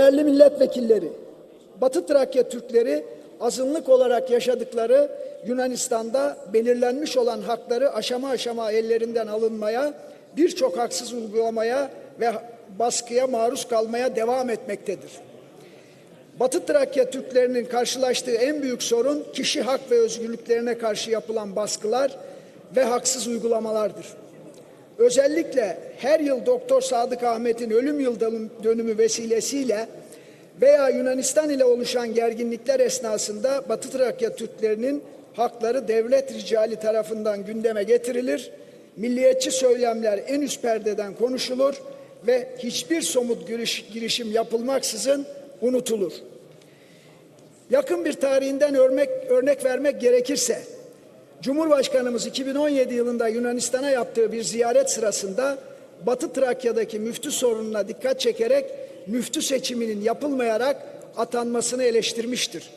Değerli milletvekilleri, Batı Trakya Türkleri azınlık olarak yaşadıkları Yunanistan'da belirlenmiş olan hakları aşama aşama ellerinden alınmaya, birçok haksız uygulamaya ve baskıya maruz kalmaya devam etmektedir. Batı Trakya Türklerinin karşılaştığı en büyük sorun kişi hak ve özgürlüklerine karşı yapılan baskılar ve haksız uygulamalardır. Özellikle her yıl Doktor Sadık Ahmet'in ölüm yıl dönümü vesilesiyle veya Yunanistan ile oluşan gerginlikler esnasında Batı Trakya Türklerinin hakları devlet ricali tarafından gündeme getirilir, milliyetçi söylemler en üst perdeden konuşulur ve hiçbir somut giriş, girişim yapılmaksızın unutulur. Yakın bir tarihinden örnek, örnek vermek gerekirse, Cumhurbaşkanımız 2017 yılında Yunanistan'a yaptığı bir ziyaret sırasında Batı Trakya'daki müftü sorununa dikkat çekerek müftü seçiminin yapılmayarak atanmasını eleştirmiştir.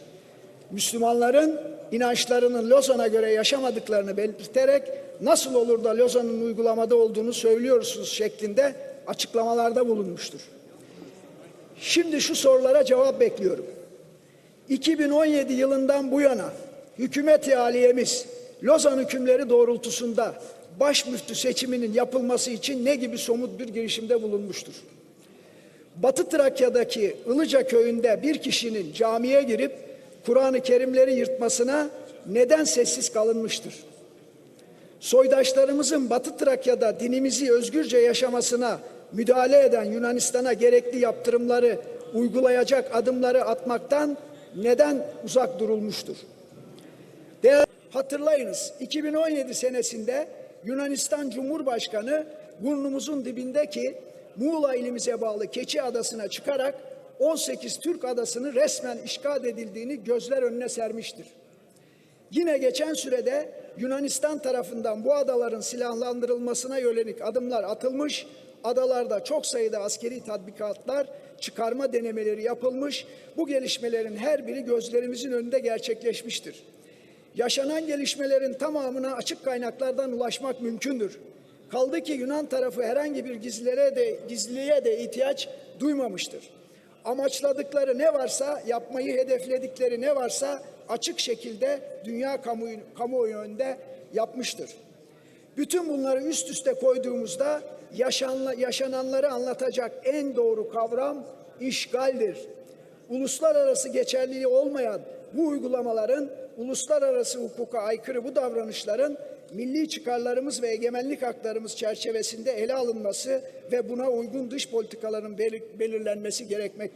Müslümanların inançlarının Lozan'a göre yaşamadıklarını belirterek nasıl olur da Lozan'ın uygulamada olduğunu söylüyorsunuz şeklinde açıklamalarda bulunmuştur. Şimdi şu sorulara cevap bekliyorum. 2017 yılından bu yana hükümet aliyemiz Lozan hükümleri doğrultusunda baş müftü seçiminin yapılması için ne gibi somut bir girişimde bulunmuştur? Batı Trakya'daki Ilıca köyünde bir kişinin camiye girip Kur'an-ı Kerimleri yırtmasına neden sessiz kalınmıştır? Soydaşlarımızın Batı Trakya'da dinimizi özgürce yaşamasına müdahale eden Yunanistan'a gerekli yaptırımları uygulayacak adımları atmaktan neden uzak durulmuştur? Hatırlayınız 2017 senesinde Yunanistan Cumhurbaşkanı burnumuzun dibindeki Muğla ilimize bağlı Keçi Adası'na çıkarak 18 Türk adasını resmen işgal edildiğini gözler önüne sermiştir. Yine geçen sürede Yunanistan tarafından bu adaların silahlandırılmasına yönelik adımlar atılmış, adalarda çok sayıda askeri tatbikatlar, çıkarma denemeleri yapılmış, bu gelişmelerin her biri gözlerimizin önünde gerçekleşmiştir. Yaşanan gelişmelerin tamamına açık kaynaklardan ulaşmak mümkündür. Kaldı ki Yunan tarafı herhangi bir gizlilere de, gizliliğe de ihtiyaç duymamıştır. Amaçladıkları ne varsa, yapmayı hedefledikleri ne varsa açık şekilde dünya kamuoyu, kamuoyu önünde yapmıştır. Bütün bunları üst üste koyduğumuzda yaşanla, yaşananları anlatacak en doğru kavram işgaldir. Uluslararası geçerliliği olmayan bu uygulamaların uluslararası hukuka aykırı bu davranışların milli çıkarlarımız ve egemenlik haklarımız çerçevesinde ele alınması ve buna uygun dış politikaların belirlenmesi gerekmek